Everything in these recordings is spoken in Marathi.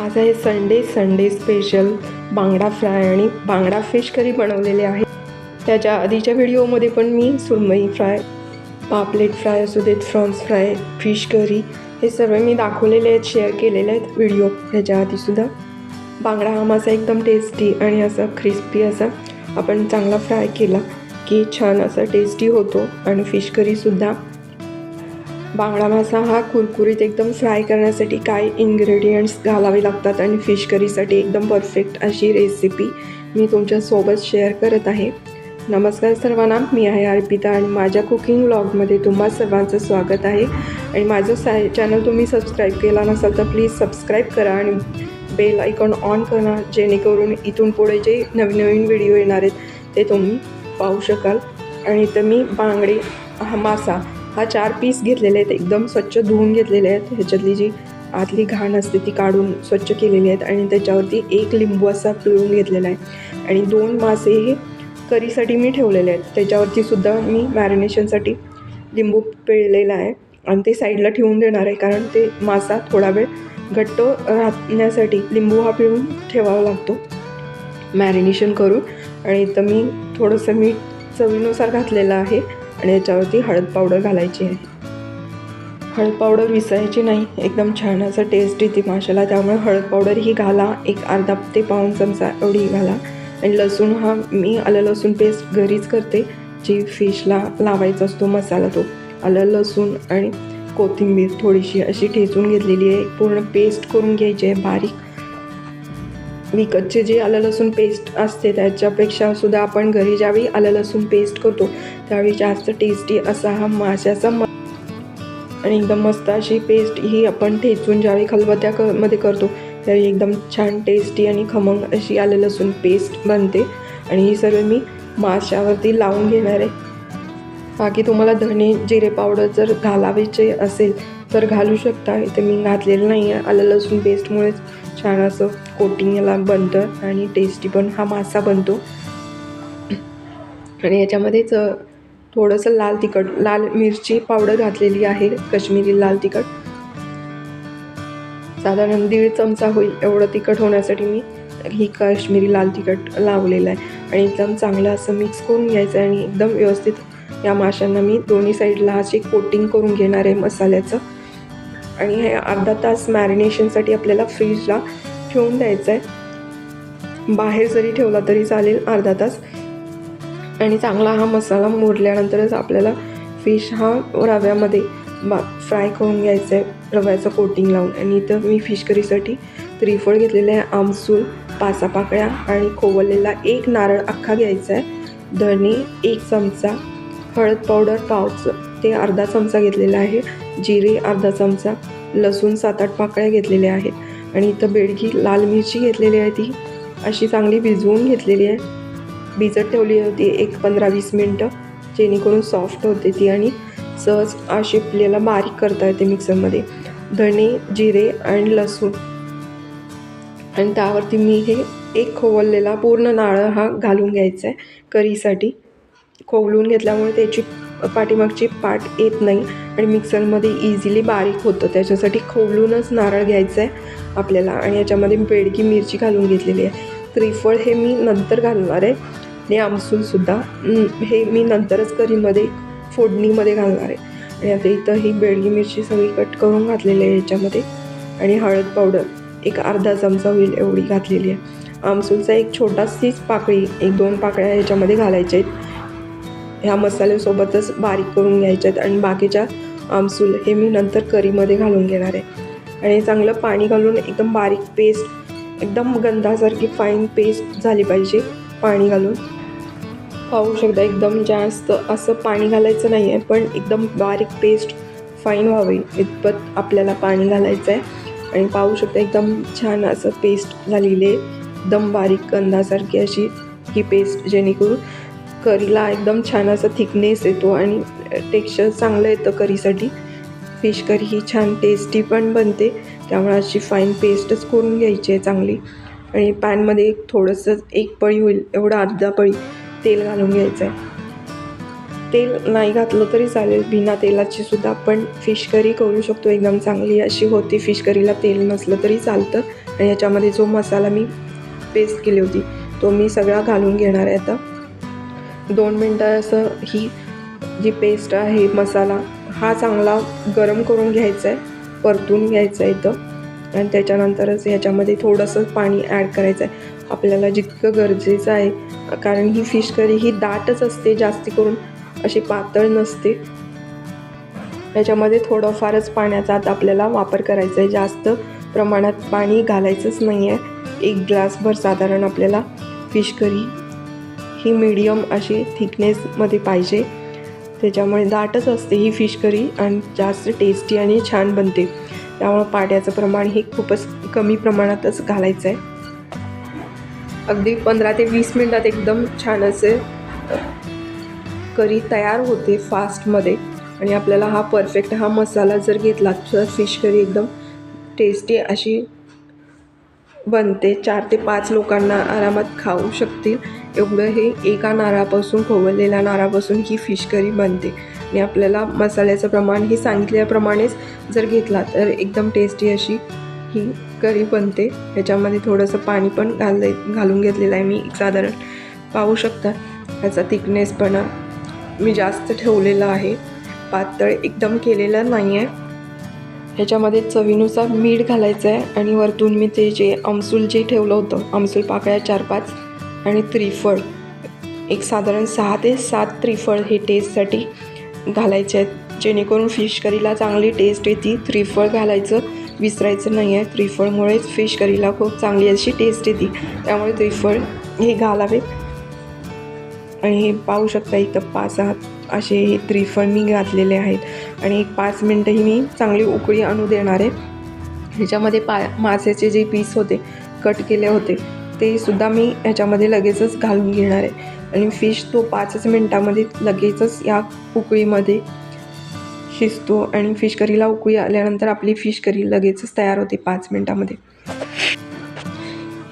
आज आहे संडे संडे स्पेशल बांगडा फ्राय आणि बांगडा फिश करी बनवलेले आहे. त्याच्या आधीच्या व्हिडिओमध्ये पण मी सुरमई फ्राय पापलेट फ्राय असू देत फ्रॉन्स फ्राय फिश करी हे सर्व मी दाखवलेले आहेत शेअर केलेले आहेत व्हिडिओ ह्याच्या आधीसुद्धा बांगडा हा माझा एकदम टेस्टी आणि असा क्रिस्पी असा आपण चांगला फ्राय केला की छान असा टेस्टी होतो आणि फिश करीसुद्धा बांगडा मासा हा कुरकुरीत एकदम फ्राय करण्यासाठी काय इन्ग्रेडियंट्स घालावे लागतात आणि फिश करीसाठी एकदम परफेक्ट अशी रेसिपी मी तुमच्यासोबत शेअर करत आहे. नमस्कार सर्वांना मी आहे अर्पिता आणि माझ्या कुकिंग व्लॉगमध्ये तुम्हा सर्वांचं स्वागत आहे. आणि माझं सा चॅनल तुम्ही सबस्क्राईब केला नसाल तर प्लीज सबस्क्राईब करा आणि बेल आयकॉन ऑन करा जेणेकरून इथून पुढे जे नवीन नवीन व्हिडिओ येणार आहेत ते तुम्ही पाहू शकाल. आणि तर मी बांगडे हा मासा हा चार पीस घेतलेले आहेत एकदम स्वच्छ धुवून घेतलेले आहेत. ह्याच्यातली जी आतली घाण असते ती काढून स्वच्छ केलेली आहेत आणि त्याच्यावरती एक लिंबू असा पिळून घेतलेला आहे. आणि दोन मासे हे करीसाठी मी ठेवलेले आहेत. त्याच्यावरती सुद्धा मी मॅरिनेशनसाठी लिंबू पिळलेला आहे. आणि ते साईडला ठेवून देणार आहे कारण ते मासा थोडा वेळ घट्ट राहण्यासाठी लिंबू हा पिळून ठेवावा लागतो. मॅरिनेशन करून. आणि इथं मी थोडंसं मीठ चवीनुसार घातलेलं आहे. आणि याच्यावरती हळद पावडर घालायची आहे. हळद पावडर विसरायची नाही एकदम छान असं टेस्ट येते माशाला. त्यामुळे हळद पावडर ही घाला एक अर्धा ते पाऊण चमचा एवढी घाला. आणि लसूण हा मी आलं लसूण पेस्ट घरीच करते. जी फिशला लावायचा असतो मसाला तो. आलं लसूण आणि कोथिंबीर थोडीशी अशी ठेचून घेतलेली आहे. पूर्ण पेस्ट करून घ्यायची आहे बारीक. विकतचे जे आलं लसूण पेस्ट असते त्याच्यापेक्षा सुद्धा आपण घरी ज्यावेळी आलं लसूण पेस्ट करतो त्यावेळी जास्त टेस्टी असा हा माशाचा म आणि एकदम मस्त अशी पेस्ट ही आपण ठेचून ज्यावेळी खलबत्या क मध्ये करतो त्यावेळी एकदम छान टेस्टी आणि खमंग अशी आलं लसूण पेस्ट बनते. आणि ही सर्व मी माशावरती लावून घेणार आहे. बाकी तुम्हाला धणे जिरे पावडर जर घालावीचे असेल तर घालू शकता. इथे मी घातलेलं नाही आहे आलं लसूण पेस्टमुळेच छान असं कोटिंग याला बनतं आणि टेस्टी पण हा मासा बनतो. आणि याच्यामध्येच थोडंसं लाल तिखट लाल मिरची पावडर घातलेली आहे. कश्मीरी लाल तिखट. साधारण दीड चमचा होईल एवढं तिखट होण्यासाठी मी. ही काश्मीरी लाल तिखट लावलेलं आहे. आणि एकदम चांगलं असं मिक्स करून घ्यायचं आहे आणि एकदम व्यवस्थित या माशांना मी दोन्ही साईडला अशी कोटिंग करून घेणार आहे मसाल्याचं. आणि हे अर्धा तास मॅरिनेशनसाठी आपल्याला फ्रीजला ठेवून द्यायचं आहे बाहेर जरी ठेवला तरी चालेल अर्धा तास. आणि चांगला हा मसाला मुरल्यानंतरच आपल्याला फिश हा रव्यामध्ये बा फ्राय करून घ्यायचा आहे रव्याचं कोटिंग लावून. आणि इथं मी फिश करीसाठी त्रिफळ घेतलेलं आहे आमसूल पाचा पाकळ्या आणि खोवलेला एक नारळ अख्खा घ्यायचा आहे धणे एक चमचा हळद पावडर पावचं ते अर्धा चमचा घेतलेला आहे. जिरे अर्धा चमचा लसूण सात आठ पाकळ्या घेतलेल्या आहेत. आणि इथं बेडगी लाल मिरची घेतलेली आहे ती. अशी चांगली भिजवून घेतलेली आहे. भिजत ठेवली होती एक पंधरा वीस मिनटं. जेणेकरून सॉफ्ट होते ती आणि सहज अशी आपल्याला बारीक करता येते मिक्सरमध्ये धणे जिरे आणि लसूण. आणि त्यावरती मी हे एक खोवलेला पूर्ण नारळ हा घालून घ्यायचा आहे करीसाठी. खोवलून घेतल्यामुळे त्याची पाठीमागची पाट येत नाही आणि मिक्सरमध्ये इझिली बारीक होतं. त्याच्यासाठी खोवलूनच नारळ घ्यायचं आहे आपल्याला आणि याच्यामध्ये बेडकी मिरची घालून घेतलेली आहे. त्रिफळ हे मी नंतर घालणार आहे आणि आमसूलसुद्धा हे मी नंतरच करीमध्ये फोडणीमध्ये घालणार आहे. आणि आता इथं ही बेडगी मिरची सगळी कट करून घातलेली आहे याच्यामध्ये आणि हळद पावडर एक अर्धा चमचा होईल एवढी घातलेली आहे. आमसूलचा एक छोटाशीच पाकळी एक दोन पाकळ्या याच्यामध्ये घालायच्या आहेत. ह्या मसाल्यासोबतच बारीक करून घ्यायच्या आहेत आणि बाकीच्या आमसूल हे मी नंतर करीमध्ये घालून घेणार आहे. आणि चांगलं पाणी घालून एकदम बारीक पेस्ट एकदम गंधासारखी फाईन पेस्ट झाली पाहिजे पाणी घालून. पाहू शकता एकदम जास्त असं पाणी घालायचं नाही आहे पण एकदम बारीक पेस्ट फाईन व्हावी इतपत आपल्याला पाणी घालायचं आहे आणि पाहू शकता एकदम छान असं पेस्ट झालेली आहे. एकदम बारीक गंधासारखी अशी ही पेस्ट जेणेकरून करीला एकदम छान असा थिकनेस येतो आणि टेक्स्चर चांगलं येतं करीसाठी. फिश करी ही छान टेस्टी पण बनते. त्यामुळे अशी फाईन पेस्टच करून घ्यायची आहे चांगली. आणि पॅनमध्ये एक थोडंसं एक पळी होईल एवढं अर्धा पळी तेल घालून घ्यायचं आहे. तेल नाही घातलं तरी चालेल बिना तेलाची सुद्धा आपण फिश करी करू शकतो एकदम चांगली अशी होती. फिश करीला तेल नसलं तरी चालतं. आणि याच्यामध्ये जो मसाला मी पेस्ट केली होती तो मी सगळा घालून घेणार आहे आता. दोन मिनटं असं ही जी पेस्ट आहे मसाला हा चांगला गरम करून घ्यायचा आहे परतून घ्यायचं आहे इथं. आणि त्याच्यानंतरच ह्याच्यामध्ये थोडंसं पाणी ॲड करायचं आहे आपल्याला जितकं गरजेचं आहे कारण ही फिश करी ही दाटच असते जास्ती करून अशी पातळ नसते. याच्यामध्ये थोडंफारच पाण्याचा आता आपल्याला वापर करायचा आहे जास्त प्रमाणात पाणी घालायचंच नाही आहे एक ग्लासभर साधारण आपल्याला फिश करी ही मीडियम अशी थिकनेसमध्ये पाहिजे. त्याच्यामुळे दाटच असते ही फिश करी आणि जास्त टेस्टी आणि छान बनते. त्यामुळं पाट्याचं प्रमाण हे खूपच कमी प्रमाणातच घालायचं आहे अगदी पंधरा ते वीस मिनटात एकदम छान असे करी तयार होते फास्टमध्ये आणि आपल्याला हा परफेक्ट हा मसाला जर घेतला तर फिश करी एकदम टेस्टी अशी बनते. चार ते पाच लोकांना आरामात खाऊ शकतील. एवढं हे एका नारळापासून खोवलेल्या नारळापासून ही फिश करी बनते. आणि आपल्याला मसाल्याचं प्रमाण हे सांगितल्याप्रमाणेच जर घेतला तर एकदम टेस्टी अशी ही करी बनते. ह्याच्यामध्ये थोडंसं पाणी पण घाल घालून घेतलेलं आहे मी. साधारण पाहू शकता. ह्याचा थिकनेसपणा मी जास्त ठेवलेला आहे. पातळ एकदम केलेला नाही आहे ह्याच्यामध्ये चवीनुसार मीठ घालायचं आहे आणि वरतून मी ते जे आमसूल जे ठेवलं होतं आमसूल पाकळ्या चार पाच आणि त्रिफळ एक साधारण सहा ते सात त्रिफळ हे टेस्टसाठी घालायचे आहेत. जेणेकरून फिश करीला चांगली टेस्ट येते. त्रिफळ घालायचं विसरायचं नाही आहे त्रिफळमुळेच फिश करीला खूप चांगली अशी टेस्ट येते. त्यामुळे त्रिफळ हे घालावेत आणि हे पाहू शकता इथं पाच सहा असे हे त्रिफळ मी घातलेले आहेत. आणि एक पाच मिनटंही मी चांगली उकळी आणू देणार आहे. ह्याच्यामध्ये पा मासेचे जे पीस होते कट केले होते ते सुद्धा मी ह्याच्यामध्ये लगेचच घालून घेणार आहे. आणि फिश तो पाचच मिनटामध्ये लगेचच या उकळीमध्ये शिजतो आणि फिश करीला उकळी आल्यानंतर आपली फिश करी लगेचच तयार होते पाच मिनटामध्ये.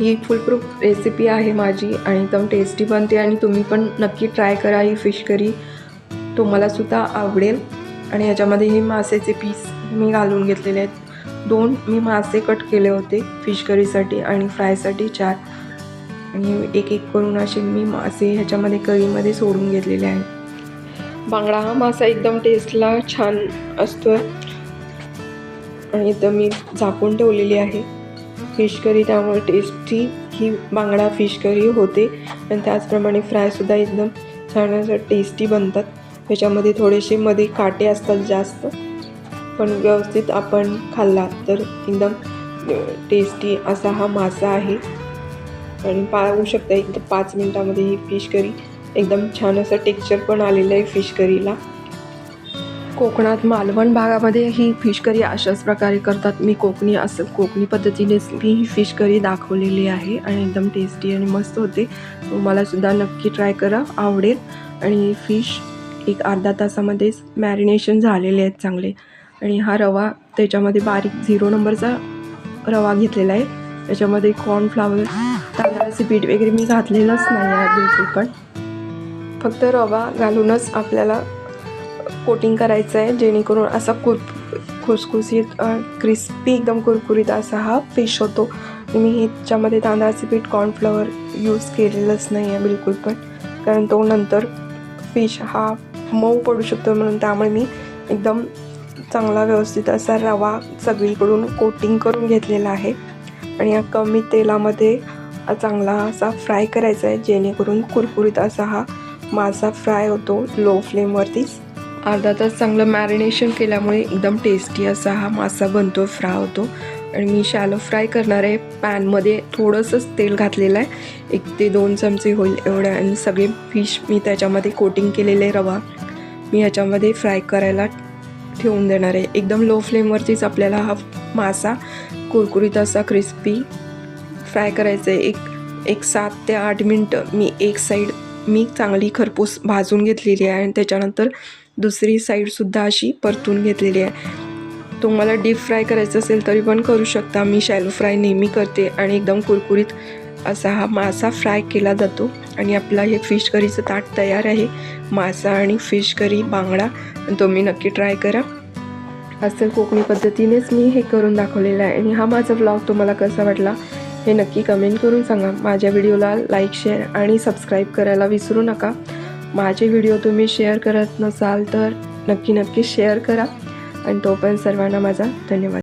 ही फुलप्रूफ रेसिपी आहे माझी आणि एकदम टेस्टी बनते आणि तुम्ही पण नक्की ट्राय करा ही फिश करी तो मलासुद्धा आवडेल. आणि ह्याच्यामध्ये हे मासेचे पीस मी घालून घेतलेले आहेत. दोन मी मासे कट केले होते फिश करीसाठी आणि फ्रायसाठी चार. आणि एक एक करून असे मी मासे ह्याच्यामध्ये करीमध्ये सोडून घेतलेले आहेत. बांगडा हा मासा एकदम टेस्टला छान असतो आणि इथं मी झाकून ठेवलेली आहे. फिश करी त्यामुळे टेस्टी ही बांगडा फिश करी होते. आणि त्याचप्रमाणे फ्रायसुद्धा एकदम छान असं टेस्टी बनतात. त्याच्यामध्ये थोडेसे मध्ये काटे असतात जास्त. पण व्यवस्थित आपण खाल्ला तर एकदम टेस्टी असा हा मासा आहे. आणि पाहू शकता एकदम पाच मिनटामध्ये ही फिश करी एकदम छान असं टेक्स्चर पण आलेलं आहे फिश करीला कोकणात मालवण भागामध्ये ही फिश करी अशाच प्रकारे करतात. मी कोकणी असं कोकणी पद्धतीनेच मी ही फिश करी दाखवलेली आहे आणि एकदम टेस्टी आणि मस्त होते. तुम्हालासुद्धा नक्की ट्राय करा आवडेल. आणि फिश एक अर्धा तासामध्येच मॅरिनेशन झालेले आहेत चांगले. आणि हा रवा त्याच्यामध्ये बारीक झिरो नंबरचा रवा घेतलेला आहे. त्याच्यामध्ये कॉर्नफ्लावर तांदळाचे पीठ वगैरे मी घातलेलंच नाही आहे बिलकुल पण. फक्त रवा घालूनच आपल्याला कोटिंग करायचं आहे जेणेकरून असा कुर खुसखुसीत क्रिस्पी एकदम कुरकुरीत असा हा फिश होतो. मी ह्याच्यामध्ये तांदळाचे पीठ कॉर्नफ्लॉवर यूज केलेलंच नाही आहे बिलकुल पण. कारण तो नंतर फिश हा मऊ पडू शकतो म्हणून त्यामुळे मी एकदम चांगला व्यवस्थित असा रवा सगळीकडून कोटिंग करून घेतलेला आहे. आणि या कमी तेलामध्ये चांगला असा फ्राय करायचा आहे जेणेकरून कुरकुरीत असा हा मासा फ्राय होतो लो फ्लेमवरतीच अर्धा तास चांगलं मॅरिनेशन केल्यामुळे एकदम टेस्टी असा हा मासा बनतो फ्राय होतो. आणि मी शॅलो फ्राय करणार आहे पॅनमध्ये थोडंसंच तेल घातलेलं आहे. एक ते दोन चमचे होईल एवढ्या आणि सगळे फिश मी त्याच्यामध्ये कोटिंग केलेले रवा. मी ह्याच्यामध्ये फ्राय करायला ठेवून देणार आहे. एकदम लो फ्लेमवरतीच आपल्याला हा मासा कुरकुरीत असा क्रिस्पी फ्राय करायचा आहे एक एक सात ते आठ मिनटं मी एक साईड मी चांगली खरपूस भाजून घेतलेली आहे आणि त्याच्यानंतर दुसरी साईडसुद्धा अशी परतून घेतलेली आहे. तुम्हाला डीप फ्राय करायचं असेल तरी पण करू शकता. मी शॅलो फ्राय नेहमी करते आणि एकदम कुरकुरीत असा हा मासा फ्राय केला जातो आणि आपला हे फिश करीचं ताट तयार आहे. मासा आणि फिश करी बांगडा तुम्ही नक्की ट्राय करा. असं कोकणी पद्धतीनेच मी हे करून दाखवलेलं आहे. आणि हा माझा ब्लॉग तुम्हाला कसा वाटला हे नक्की कमेंट करून सांगा. माझ्या व्हिडिओला लाईक शेअर आणि सबस्क्राईब करायला विसरू नका. माझे व्हिडिओ तुम्ही शेअर करत नसाल तर नक्की नक्की शेअर करा. आणि तो पण सर्वांना माझा धन्यवाद.